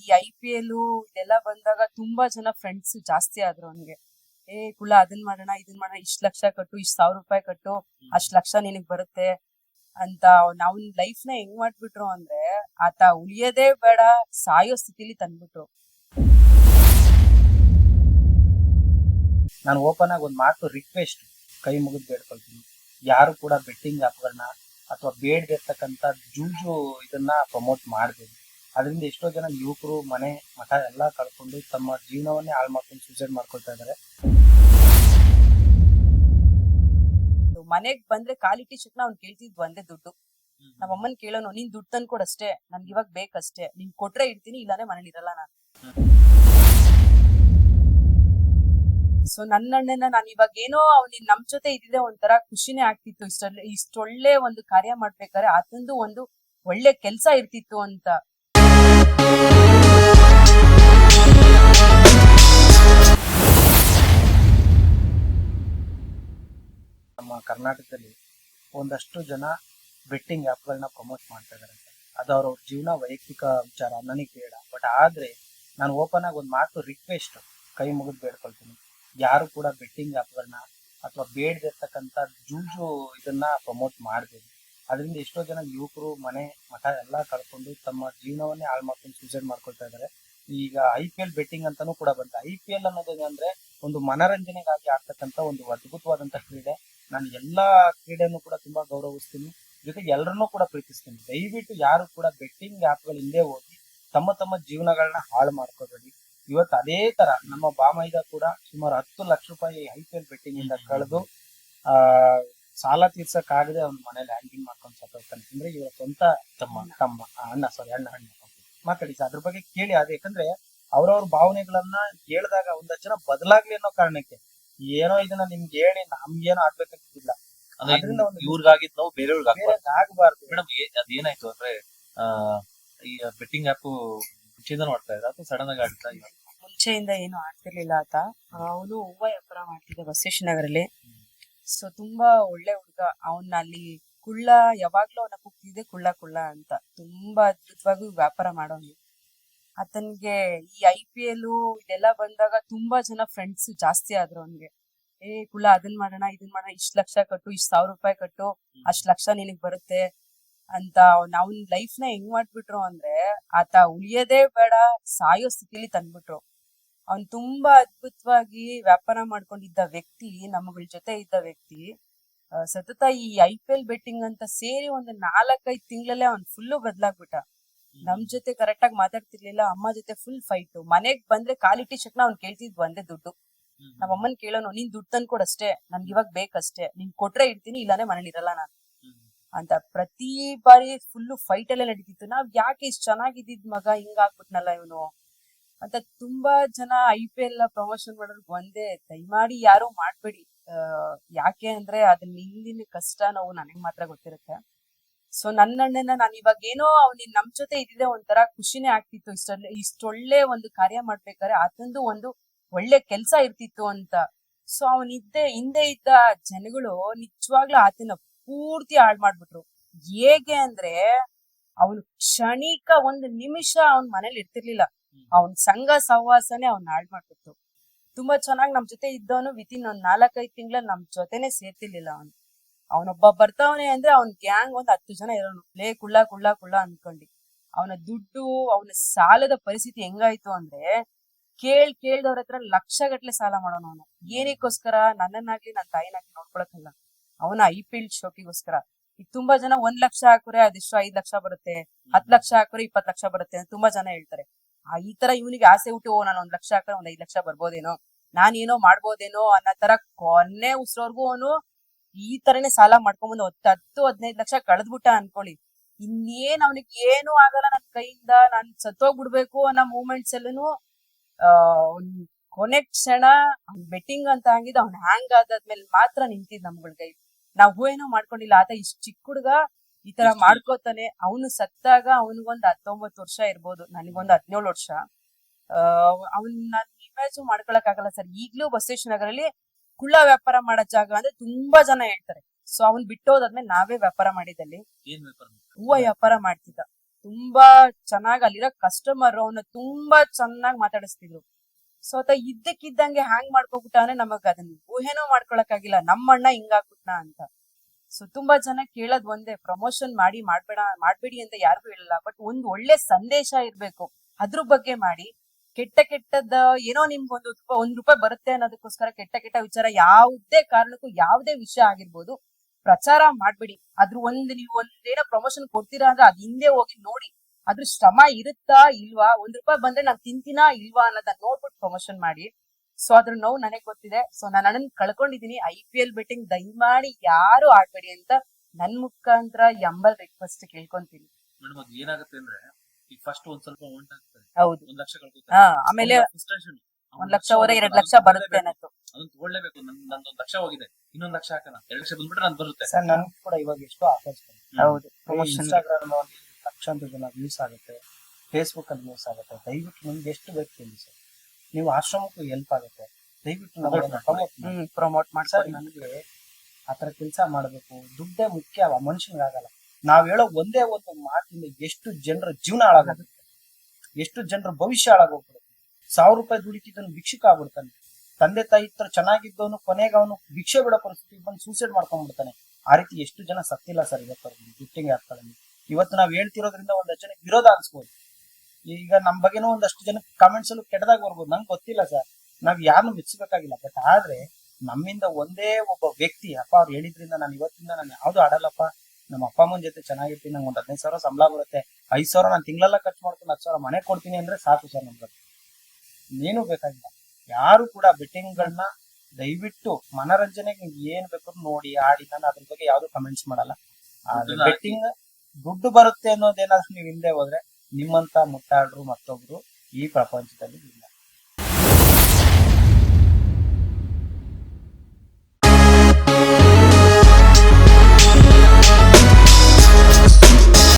ಈ I P L ಇದೆಲ್ಲ ಬಂದಾಗ ತುಂಬಾ ಜನ ಫ್ರೆಂಡ್ಸ್ ಜಾಸ್ತಿ ಆದ್ರು ಅವನ್ಗೆ. ಏ ಕುಲ ಅದನ್ ಮಾಡೋಣ ಇದನ್ ಮಾಡೋಣ ಇಷ್ಟ್ ಲಕ್ಷ ಕಟ್ಟು ಇಷ್ಟ್ ಸಾವಿರ ರೂಪಾಯಿ ಕಟ್ಟು ಅಷ್ಟ್ ಲಕ್ಷ ನಿನಗ್ ಬರುತ್ತೆ ಅಂತ ನಾವು ಲೈಫ್ನ ಹೆಂಗ್ ಮಾಡ್ಬಿಟ್ರು ಅಂದ್ರೆ ಆತ ಉಳಿಯೋದೇ ಬೇಡ ಸಾಯೋ ಸ್ಥಿತಿಲಿ ತಂದ್ಬಿಟ್ರು. ನಾನು ಓಪನ್ ಆಗಿ ಒಂದು ಮಾತು ರಿಕ್ವೆಸ್ಟ್ ಕೈ ಮುಗಿದು ಬೇಡ್ಕೊಳ್ತೀನಿ. ಯಾರು ಕೂಡ ಬೆಟ್ಟಿಂಗ್ ಆಪ್ಗಳನ್ನ ಅಥವಾ ಬೇಡದಿರ್ತಕ್ಕಂಥ ಜೂಜು ಇದನ್ನ ಪ್ರಮೋಟ್ ಮಾಡಬೇಡಿ. ಅದರಿಂದ ಎಷ್ಟೋ ಜನ ಯುವಕರು ಮನೆ ಮಠ ಎಲ್ಲ ಕಳ್ಕೊಂಡು ತಮ್ಮ ಜೀವನವನ್ನೇ ಹಾಳು ಮಾಡ್ಕೊಂಡು ಸೂಸೈಡ್ ಮಾಡ್ಕೊಳ್ತಾ ಇದ್ದಾರೆ ಮನೆಗ್ ಬಂದ್ರೆ ಕಾಲಿಟ್ಟಿ ಚಕ್ನ ಅವ್ನು ಕೇಳ್ತಿದ್ವು ಒಂದೇ ದುಡ್ಡು. ನಮ್ಮ ಅಮ್ಮನ್ ಕೇಳೋನು ನೀನ್ ದುಡ್ಡು ಕೊಡ ಅಷ್ಟೇ ನನ್ಗೆ ಇವಾಗ ಬೇಕಷ್ಟೇ ನೀನ್ ಕೊಟ್ರೆ ಇರ್ತೀನಿ ಇಲ್ಲಾಂದ್ರೆ ಮನೇಲಿ ಇರಲ್ಲ ನಾನು. ಸೊ ನನ್ನ ಅಣ್ಣನ ನಾನು ಇವಾಗ ಏನೋ ಅವ್ನಿಗೆ ನಮ್ ಜೊತೆ ಇದ್ದಿದ್ರೆ ಒಂಥರ ಖುಷಿನೇ ಆಗ್ತಿತ್ತು. ಇಷ್ಟೊಳ್ಳೆ ಇಷ್ಟೊಳ್ಳೆ ಒಂದು ಕಾರ್ಯ ಮಾಡ್ಬೇಕಾದ್ರೆ ಆತಂದು ಒಂದು ಒಳ್ಳೆ ಕೆಲ್ಸ ಇರ್ತಿತ್ತು ಅಂತ. ನಮ್ಮ ಕರ್ನಾಟಕದಲ್ಲಿ ಒಂದಷ್ಟು ಜನ ಬೆಟ್ಟಿಂಗ್ ಆ್ಯಪ್ಗಳನ್ನ ಪ್ರಮೋಟ್ ಮಾಡ್ತಾ ಇದ್ದಾರೆ ಅದು ಅವ್ರ ಜೀವನ ವೈಯಕ್ತಿಕ ವಿಚಾರ, ನನಗೆ ಬೇಡ. ಬಟ್ ಆದ್ರೆ ನಾನು ಓಪನ್ ಆಗಿ ಒಂದು ಮಾತು ರಿಕ್ವೆಸ್ಟ್ ಕೈ ಮುಗಿದು ಬೇಡ್ಕೊಳ್ತೀನಿ. ಯಾರು ಕೂಡ ಬೆಟ್ಟಿಂಗ್ ಆ್ಯಪ್ಗಳನ್ನ ಅಥವಾ ಬೇಡದಿರ್ತಕ್ಕಂಥ ಜೂಜು ಇದನ್ನ ಪ್ರಮೋಟ್ ಮಾಡಬೇಡಿ. ಅದರಿಂದ ಎಷ್ಟೋ ಜನ ಯುವಕರು, ಮನೆ, ಮಠ ಎಲ್ಲ ಕಳ್ಕೊಂಡು ತಮ್ಮ ಜೀವನವನ್ನೇ ಹಾಳು ಮಾಡ್ಕೊಂಡು ಸೂಸೈಡ್ ಮಾಡ್ಕೊಳ್ತಾ ಇದ್ದಾರೆ ಈಗ ಐ ಪಿ ಎಲ್ ಬೆಟ್ಟಿಂಗ್ ಅಂತಾನೂ ಕೂಡ ಬಂತು. ಐ ಪಿ ಎಲ್ ಅನ್ನೋದೇನಂದ್ರೆ ಒಂದು ಮನರಂಜನೆಗಾಗಿ ಆಗ್ತಕ್ಕಂಥ ಒಂದು ಅದ್ಭುತವಾದಂತಹ ಕ್ರೀಡೆ. ನಾನು ಎಲ್ಲಾ ಕ್ರೀಡೆಯನ್ನು ಕೂಡ ತುಂಬಾ ಗೌರವಿಸ್ತೀನಿ. ಜೊತೆಗೆ ಎಲ್ಲರನ್ನೂ ಕೂಡ ಪ್ರೀತಿಸ್ತೀನಿ. ದಯವಿಟ್ಟು ಯಾರು ಕೂಡ ಬೆಟ್ಟಿಂಗ್ ಆ್ಯಪ್ಗಳ ಹಿಂದೆ ಹೋಗಿ ತಮ್ಮ ತಮ್ಮ ಜೀವನಗಳನ್ನ ಹಾಳು ಮಾಡ್ಕೋಬೇಡಿ. ಇವತ್ತು ಅದೇ ತರ ನಮ್ಮ ಬಾಮೈದ ಕೂಡ ಸುಮಾರು ಹತ್ತು ಲಕ್ಷ ರೂಪಾಯಿ ಐ ಪಿ ಎಲ್ ಬೆಟ್ಟಿಂಗ್ ಇಂದ ಕಳೆದು ಆ ಸಾಲ ತೀರ್ಸಕ್ಕಾಗದೆ ಅವ್ನ ಮನೇಲಿ ಹ್ಯಾಂಗಿಂಗ್ ಮಾಡ್ಕೊಂಡು ಸತ್ತೋಗ್ತಾನೆ. ಅಂದ್ರೆ ಇವರ ಸ್ವಂತ ತಮ್ಮ. ತಮ್ಮ ಅಣ್ಣ ಸಾರಿ ಅಣ್ಣ ಅಣ್ಣ. ಮಾತಾಡಿ ಸರ್ ಅದ್ರ ಬಗ್ಗೆ ಕೇಳಿ. ಅದು ಯಾಕಂದ್ರೆ ಅವ್ರವ್ರ ಭಾವನೆಗಳನ್ನ ಹೇಳಿದಾಗ ಒಂದಷ್ಟು ಜನ ಬದಲಾಗ್ಲಿ ಅನ್ನೋ ಕಾರಣಕ್ಕೆ ಏನೋ ಇದನ್ನ ನಿಮ್ಗೆ ಹೇಳಿ ನಮ್ಗೇನೋ ಆಗ್ಬೇಕಾಗಿಲ್ಲ ಅಂದ್ರೆ ಅದ್ರಿಂದ ಒಂದು- ಇವ್ರಿಗಾಗಿದ್ ನಾವು ಬೇರೆಯವ್ರಿಗೆ ಬೇರೆ ಆಗ್ಬಾರ್ದು ಆಗ್ಬಾರ್ದು. ಮೇಡಮ್ ಅದೇನಾಯ್ತು ಅಂದ್ರೆ ಆ ಈ ಬೆಟ್ಟಿಂಗ್ ಆಪ್ ಮುಂಚೆಯಿಂದ ನೋಡ್ತಾ ಇದ್ರ ಅಥವಾ ಸಡನ್ ಆಗಿ ಆಡ್ತಾ ಇದ್ರ ಮುಂಚೆಯಿಂದ ಏನು ಆಡ್ತಿರ್ಲಿಲ್ಲ ಆತ. ಅವನು ಹೂವ ವ್ಯಾಪಾರ ಮಾಡ್ತಿದ್ದ ಬಸವೇಶ್ವರನಗರಲ್ಲಿ ಸೊ ತುಂಬಾ ಒಳ್ಳೆ ಹುಡುಗ. ಅವನ್ನ ಅಲ್ಲಿ ಕುಳ್ಳ ಯಾವಾಗ್ಲೂ ಅವನ ಕೂಗ್ತಿದ್ದೆ ಕುಳ್ಳ ಕುಳ್ಳ ಅಂತ. ತುಂಬಾ ಅದ್ಭುತವಾಗಿ ವ್ಯಾಪಾರ ಮಾಡೋನು. ಆತನ್ಗೆ ಈ ಐ ಪಿ ಎಲ್ ಇದೆಲ್ಲ ಬಂದಾಗ ತುಂಬಾ ಜನ ಫ್ರೆಂಡ್ಸ್ ಜಾಸ್ತಿ ಆದ್ರು ಅವನ್ಗೆ. ಏ ಕುಲ ಅದನ್ ಮಾಡೋಣ ಇದನ್ ಮಾಡೋಣ ಇಷ್ಟ್ ಲಕ್ಷ ಕಟ್ಟು ಇಷ್ಟ್ ಸಾವಿರ ರೂಪಾಯಿ ಕಟ್ಟು ಅಷ್ಟ್ ಲಕ್ಷ ನಿನಗ್ ಬರುತ್ತೆ ಅಂತ ನಾವು ಲೈಫ್ನ ಹೆಂಗ್ ಮಾಡ್ಬಿಟ್ರು ಅಂದ್ರೆ ಆತ ಉಳಿಯೋದೇ ಬೇಡ ಸಾಯೋ ಸ್ಥಿತಿಲಿ ತಂದ್ಬಿಟ್ರು. ಅವ್ನ್ ತುಂಬಾ ಅದ್ಭುತವಾಗಿ ವ್ಯಾಪಾರ ಮಾಡ್ಕೊಂಡಿದ್ದ ವ್ಯಕ್ತಿ ನಮ್ಗಳ ಜೊತೆ ಇದ್ದ ವ್ಯಕ್ತಿ ಸತತ ಈ ಐ ಪಿ ಎಲ್ ಬೆಟ್ಟಿಂಗ್ ಅಂತ ಸೇರಿ ಒಂದು ನಾಲ್ಕೈದು ತಿಂಗಳಲ್ಲೇ ಅವ್ನ್ ಫುಲ್ಲು ಬದ್ಲಾಗ್ಬಿಟ್ಟ. ನಮ್ ಜೊತೆ ಕರೆಕ್ಟ್ ಆಗಿ ಮಾತಾಡ್ತಿರ್ಲಿಲ್ಲ ಅಮ್ಮ ಜೊತೆ ಫುಲ್ ಫೈಟ್ ಮನೆಗ್ ಬಂದ್ರೆ ಕಾಲಿಟ್ಟಿ ಶಕ್ನ ಅವ್ನ್ ಕೇಳ್ತಿದ್ವು ಒಂದೇ ದುಡ್ಡು. ನಮ್ಮ ಅಮ್ಮನ್ ಕೇಳೋನು ನೀನ್ ದುಡ್ಡು ತಂದ್ಕೊಡ್ ಅಷ್ಟೇ ನನ್ಗೆ ಇವಾಗ ಬೇಕಷ್ಟೇ. ನೀನ್ ಕೊಟ್ರೆ ಇರ್ತೀನಿ ಇಲ್ಲಾನೆ ಮನೇಲಿ ಇರಲ್ಲ ನಾನು. ಅಂತ ಪ್ರತಿ ಬಾರಿ ಫುಲ್ ಫೈಟ್ ಅಲ್ಲೇ ನಡೀತಿತ್ತು. ನಾವ್ ಯಾಕೆ ಇಷ್ಟ ಚೆನ್ನಾಗಿದ್ದಿದ್ ಮಗ ಹಿಂಗ್ ಆಗ್ಬಿಟ್ನಲ್ಲ ಇವನು? ಅಂತ ತುಂಬಾ ಜನ ಐ ಪಿ ಎಲ್ ಪ್ರಮೋಷನ್ ಮಾಡೋರ್ಗೆ ಒಂದೇ ದಯಮಾಡಿ ಯಾರು ಮಾಡ್ಬೇಡಿ. ಯಾಕೆ ಅಂದ್ರೆ ಅದನ್ನ ಹಿಂದಿನ ಕಷ್ಟ ನೋವು ನನಗ್ ಮಾತ್ರ ಗೊತ್ತಿರುತ್ತೆ. ಸೊ ನನ್ನ ಅಣ್ಣನ ನಾನು ಇವಾಗ ಏನೋ ಅವ್ನಿಗೆ ನಮ್ ಜೊತೆ ಇದ್ದಿದ್ದೆ ಒಂಥರ ಖುಷಿನೇ ಆಗ್ತಿತ್ತು. ಇಷ್ಟೊಳ್ಳೆ ಇಷ್ಟೊಳ್ಳೆ ಒಂದು ಕಾರ್ಯ ಮಾಡ್ಬೇಕಾದ್ರೆ ಅದೊಂದು ಒಂದು ಒಳ್ಳೆ ಕೆಲ್ಸ ಇರ್ತಿತ್ತು ಅಂತ. ಸೊ ಇದ್ದೆ ಹಿಂದೆ ಇದ್ದ ಜನಗಳು ನಿಜವಾಗ್ಲೂ ಆತನ ಪೂರ್ತಿ ಹಾಳು ಮಾಡ್ಬಿಟ್ರು. ಹೇಗೆ ಅಂದ್ರೆ ಅವನು ಕ್ಷಣಿಕ ಒಂದು ನಿಮಿಷ ಅವನ್ ಮನೇಲಿ ಇರ್ತಿರ್ಲಿಲ್ಲ. ಅವನ್ ಸಂಘ ಸಹವಾಸನೆ ಅವ್ನ ಹಾಳು ಮಾಡ್ಬಿಟ್ಟು ತುಂಬಾ ಚೆನ್ನಾಗಿ ನಮ್ ಜೊತೆ ಇದ್ದವನು ವಿತಿನ್ ಒಂದ್ ನಾಲ್ಕೈದು ತಿಂಗಳ ನಮ್ ಜೊತೆನೆ ಸೇರ್ತಿರ್ಲಿಲ್ಲ ಅವನು. ಅವನೊಬ್ಬ ಬರ್ತಾವನೆ ಅಂದ್ರೆ ಅವ್ನ್ ಗ್ಯಾಂಗ್ ಒಂದ್ ಹತ್ತು ಜನ ಇರೋನು. ಲೇ, ಕುಳ್ಳ ಕುಳ್ಳ ಕುಳ್ಳ ಅನ್ಕೊಂಡಿ. ಅವನ ದುಡ್ಡು, ಅವನ ಸಾಲದ ಪರಿಸ್ಥಿತಿ ಹೆಂಗಾಯ್ತು ಅಂದ್ರೆ ಕೇಳ್, ಕೇಳ್ದವ್ರ ಹತ್ರ ಲಕ್ಷ ಗಟ್ಲೆ ಸಾಲ ಮಾಡೋನು ಅವನು. ಏನಕ್ಕೋಸ್ಕರ ನನ್ನನ್ನಾಗ್ಲಿ ನನ್ನ ತಾಯಿನಾಗ್ಲಿ ನೋಡ್ಕೊಳಕಲ್ಲ ಅವನ ಐ ಪಿ ಎಲ್ ಶೋಕಿಗೋಸ್ಕರ. ಈಗ ತುಂಬಾ ಜನ ಒಂದ್ ಲಕ್ಷ ಹಾಕೋರೆ, ಅದೆಷ್ಟು ಐದ್ ಲಕ್ಷ ಬರುತ್ತೆ. ಹತ್ ಲಕ್ಷ ಹಾಕೋರೆ ಇಪ್ಪತ್ ಲಕ್ಷ ಬರುತ್ತೆ ಅಂತ ತುಂಬಾ ಜನ ಹೇಳ್ತಾರೆ. ಆ ಈ ತರ ಇವನಿಗೆ ಆಸೆ ಹುಟ್ಟು, ಓ, ನಾನು ಒಂದ್ ಲಕ್ಷ ಹಾಕ್ರೆ ಒಂದ್ ಐದ್ ಲಕ್ಷ ಬರ್ಬೋದೇನೋ? ನಾನೇನೋ ಮಾಡ್ಬೋದೇನೋ ಅನ್ನೋ ತರ ಕೊನೆ ಉಸ್ರೋರ್ಗು ಅವನು ಈ ತರನೇ ಸಾಲ ಮಾಡ್ಕೊಂಡ್ಬಂದು ಹತ್ತು ಹತ್ತು ಹದಿನೈದು ಲಕ್ಷ ಕಳೆದ್ಬಿಟ್ಟ ಅನ್ಕೊಳ್ಳಿ. ಇನ್ನೇನ್ ಅವನಿಗೆ ಏನು ಆಗಲ್ಲ ನನ್ ಕೈಯಿಂದ ನಾನ್ ಸತ್ತೋಗ್ಬಿಡ್ಬೇಕು ಅನ್ನೋ ಮೂಮೆಂಟ್ಸ್ ಎಲ್ಲೂ ಆ ಅವ್ನ್ ಕೊನೆ ಕ್ಷಣ ಬೆಟ್ಟಿಂಗ್ ಅಂತ ಹಂಗಿದ ಅವ್ನ್ ಹ್ಯಾಂಗ್ ಆದಾದ್ಮೇಲೆ ಮಾತ್ರ ನಿಂತಿದ್ ನಮ್ಗಳ ಕೈ. ನಾವು ಏನೋ ಮಾಡ್ಕೊಂಡಿಲ್ಲ. ಆತ ಇಷ್ಟ್ ಚಿಕ್ಕ ಹುಡ್ಗ ಈ ತರ ಮಾಡ್ಕೋತಾನೆ. ಅವನು ಸತ್ತಾಗ ಅವನಿಗೊಂದ್ ಹತ್ತೊಂಬತ್ತು ವರ್ಷ ಇರ್ಬೋದು. ನನಗೊಂದ್ ಹದಿನೇಳು ವರ್ಷ. ಆ ಅವ್ನ್ ನಾನು ಇಮ್ಯಾಜು ಮಾಡ್ಕೊಳಕ್ ಆಗಲ್ಲ ಸರ್. ಈಗ್ಲೂ ಬಸವೇಶ್ವರ ನಗರಲ್ಲಿ ಕುಳ್ಳ ವ್ಯಾಪಾರ ಮಾಡೋ ಜಾಗ ಅಂದ್ರೆ ತುಂಬಾ ಜನ ಹೇಳ್ತಾರೆ. ಸೊ ಅವ್ನ್ ಬಿಟ್ಟೋದಾದ್ಮೇಲೆ ನಾವೇ ವ್ಯಾಪಾರ ಮಾಡಿದಲ್ಲಿ ಏನ್ ವ್ಯಾಪಾರ ಹೂವ ವ್ಯಾಪಾರ ಮಾಡ್ತಿದ್ದ. ತುಂಬಾ ಚೆನ್ನಾಗಿ ಅಲ್ಲಿರೋ ಕಸ್ಟಮರ್ ಅವನ್ನ ತುಂಬಾ ಚೆನ್ನಾಗಿ ಮಾತಾಡಿಸ್ತಿದ್ರು. ಸೊ ಆತ ಇದ್ದಕ್ಕಿದ್ದಂಗೆ ಹ್ಯಾಂಗ್ ಮಾಡ್ಕೊಬಿಟ್ಟ ಅಂದ್ರೆ ನಮಗ್ ಅದನ್ನ ಊಹೆನೂ ಮಾಡ್ಕೊಳಕ್ಕಾಗಿಲ್ಲ ನಮ್ಮಣ್ಣ ಹಿಂಗಾಗ್ಬಿಟ್ನ ಅಂತ. ಸೊ ತುಂಬಾ ಜನ ಕೇಳೋದ್ ಒಂದೇ ಪ್ರಮೋಷನ್ ಮಾಡಿ ಮಾಡ್ಬೇಡ ಮಾಡ್ಬೇಡಿ ಅಂತ ಯಾರಿಗೂ ಹೇಳಲ್ಲ. ಬಟ್ ಒಂದ್ ಒಳ್ಳೆ ಸಂದೇಶ ಇರ್ಬೇಕು. ಅದ್ರ ಬಗ್ಗೆ ಮಾಡಿ ಕೆಟ್ಟ ಕೆಟ್ಟದ ಏನೋ ನಿಮ್ಗೊಂದು ಒಂದ್ ರೂಪಾಯಿ ಬರುತ್ತೆ ಅನ್ನೋದಕ್ಕೋಸ್ಕರ ಕೆಟ್ಟ ಕೆಟ್ಟ ವಿಚಾರ ಯಾವುದೇ ಕಾರಣಕ್ಕೂ ಯಾವುದೇ ವಿಷಯ ಆಗಿರ್ಬೋದು, ಪ್ರಚಾರ ಮಾಡ್ಬೇಡಿ. ಅದ್ರ ಒಂದ್ ನೀವು ಒಂದೇನೋ ಪ್ರಮೋಷನ್ ಕೊಡ್ತೀರಾ ಅಂದ್ರೆ ಅದ್ ಹಿಂದೆ ಹೋಗಿ ನೋಡಿ. ಅದ್ರ ಶ್ರಮ ಇರುತ್ತಾ ಇಲ್ವಾ? ಒಂದ್ ರೂಪಾಯಿ ಬಂದ್ರೆ ನಾನ್ ತಿಂತೀನಾ ಇಲ್ವಾ ಅನ್ನೋದನ್ನ ನೋಡ್ಬಿಟ್ಟು ಪ್ರಮೋಷನ್ ಮಾಡಿ. ಸೊ ಅದ್ರ ನೋವು ನನಗ್ ಗೊತ್ತಿದೆ. ಸೊ ನಾನು ಅಣ್ಣನ್ ಕಳ್ಕೊಂಡಿದೀನಿ. ಐ ಪಿ ಎಲ್ ಬೆಟ್ಟಿಂಗ್ ದಯಮಾಡಿ ಯಾರು ಆಡ್ಬೇಡಿ ಅಂತ ನನ್ ಮುಖಾಂತರ ಎಂಬಲ್ ರಿಕ್ವೆಸ್ಟ್ ಕೇಳ್ಕೊಂತೀನಿ. ಮೇಡಮ್ ಏನಾಗುತ್ತೆ ಅಂದ್ರೆ ಈಗ ಫಸ್ಟ್ ಒಂದ್ ಸ್ವಲ್ಪ ಅಮೌಂಟ್ ಆಗ್ತದೆ ಹೌದು. ಒಂದ್ ಲಕ್ಷ ಹಾ ಕಳ್ಕೊತಾರೆ ಆಮೇಲೆ ಫ್ರಸ್ಟ್ರೇಷನ್ ಒಂದ್ ಲಕ್ಷವರೆ ಎರಡ್ ಲಕ್ಷ ಬರುತ್ತೆ ಅದನ್ನ ತಗೊಳ್ಳೇಬೇಕು ನನ್ ನಂದೊಂದ್ ಲಕ್ಷ ಹೋಗಿದೆ. ಇನ್ನೊಂದ್ ಲಕ್ಷ ಹಾಕೋಣ. ಎರಡ್ ಲಕ್ಷ ಬಂದ್ಬಿಟ್ರೆ ನನ್ ಬರುತ್ತೆ. ಸರ್ ನನ್ಗೆ ಕೂಡ ಇವಾಗ ಎಷ್ಟು ಆಫರ್ಸ್ ಹೌದು. ಪ್ರಮೋಷನ್ ಇನ್ಸ್ಟಾಗ್ರಾಮ್ ಅಲ್ಲಿ ಲಕ್ಷಾಂತರ ಜನ ವ್ಯೂಸ್ ಆಗುತ್ತೆ. ಫೇಸ್ಬುಕ್ ಅಲ್ಲಿ ವ್ಯೂಸ್ ಆಗುತ್ತೆ. ದಯವಿಟ್ಟು ನಿಮ್ಗೆ ಎಷ್ಟು ಬೇಕು ಹೇಳಿ ಸರ್. ನೀವು ಆಶ್ರಮಕ್ಕೂ ಹೆಲ್ಪ್ ಆಗುತ್ತೆ. ದಯವಿಟ್ಟು ಪ್ರಮೋಟ್ ನಮ್ಮನ್ನ ಮಾಡಿ. ಪ್ರಮೋಟ್ ಸರ್ ನನಗೆ ಆ ಆತರ ಕೆಲಸ ಮಾಡಬೇಕು. ದುಡ್ಡೇ ಮುಖ್ಯ ಮನುಷ್ಯನಿಗಾಗಲ್ಲ. ನಾವ್ ಹೇಳೋ ಒಂದೇ ಒಂದು ಮಾತಿಂದ ಎಷ್ಟು ಜನರ ಜೀವನ ಹಾಳಾಗುತ್ತೆ ಎಷ್ಟು ಜನರ ಭವಿಷ್ಯ ಹಾಳಾಗೋಗ್ಬಿಡುತ್ತೆ. ಸಾವಿರ ರೂಪಾಯಿ ದುಡಿತಿದ್ದನು ಭಿಕ್ಷುಕ ಆಗ್ಬಿಡ್ತಾನೆ. ತಂದೆ ತಾಯಿ ಹತ್ರ ಚೆನ್ನಾಗಿದ್ದವನು ಕೊನೆಗೆ ಅವನು ಭಿಕ್ಷೆ ಬಿಡೋ ಪರಿಸ್ಥಿತಿ ಬಂದು ಸೂಸೈಡ್ ಮಾಡ್ಕೊಂಡ್ಬಿಡ್ತಾನೆ. ಆ ರೀತಿ ಎಷ್ಟು ಜನ ಸತ್ತಿಲ್ಲ ಸರ್ ಇವತ್ತು ಗಿಫ್ಟಿಂಗ್ ಆಗ್ತಾಳೆ ಇವತ್ತು ನಾವ್ ಹೇಳ್ತಿರೋದ್ರಿಂದ ಒಂದಷ್ಟು ಜನಕ್ಕೆ ವಿರೋಧ ಅನ್ಸ್ಬೋದು. ಈಗ ನಮ್ ಬಗ್ಗೆನೂ ಒಂದಷ್ಟು ಜನ ಕಾಮೆಂಟ್ಸ್ ಅಲ್ಲೂ ಕೆಟ್ಟದಾಗ ಬರ್ಬೋದು. ನಂಗೆ ಗೊತ್ತಿಲ್ಲ ಸರ್. ನಾವ್ ಯಾರನ್ನು ಮೆಚ್ಚಬೇಕಾಗಿಲ್ಲ ಬಟ್ ಆದ್ರೆ ನಮ್ಮಿಂದ ಒಂದೇ ಒಬ್ಬ ವ್ಯಕ್ತಿ, ಅಪ್ಪ ಅವ್ರು ಹೇಳಿದ್ರಿಂದ ನಾನು ಇವತ್ತಿಂದ ನಾನು ಯಾವ್ದು ಆಡಲ್ಲಪ್ಪ. ನಮ್ಮ ಅಪ್ಪ ಅಮ್ಮನ ಜೊತೆ ಚೆನ್ನಾಗಿರ್ತೀನಿ ನಂಗೆ ಒಂದು ಹದಿನೈದು ಸಾವಿರ ಸಂಬಳ ಬರುತ್ತೆ ಐದ್ ಸಾವಿರ ನಾನು ತಿಂಗಳೆಲ್ಲ ಖರ್ಚು ಮಾಡ್ಕೊಂಡು ಹತ್ತು ಸಾವಿರ ಮನೆ ಕೊಡ್ತೀನಿ ಅಂದ್ರೆ ಸಾಕು ಸರ್ ನಮ್ಗೆ ಇನ್ನೇನು ಬೇಕಾಗಿಲ್ಲ. ಯಾರು ಕೂಡ ಬೆಟ್ಟಿಂಗ್ಗಳನ್ನ ದಯವಿಟ್ಟು ಮನರಂಜನೆಗೆ ನೀವು ಏನ್ ಬೇಕಾದ್ರೂ ನೋಡಿ ಆಡಿ ನಾನು ಅದ್ರ ಬಗ್ಗೆ ಯಾವ್ದು ಕಮೆಂಟ್ಸ್ ಮಾಡಲ್ಲ. ಬೆಟ್ಟಿಂಗ್ ದುಡ್ಡು ಬರುತ್ತೆ ಅನ್ನೋದೇನಾದ್ರೂ ನೀವು ಹಿಂದೆ ಹೋದ್ರೆ ನಿಮ್ಮಂತ ಮುಟ್ಟಾಡ್ರು ಮತ್ತೊಬ್ರು ಈ ಪ್ರಪಂಚದಲ್ಲಿ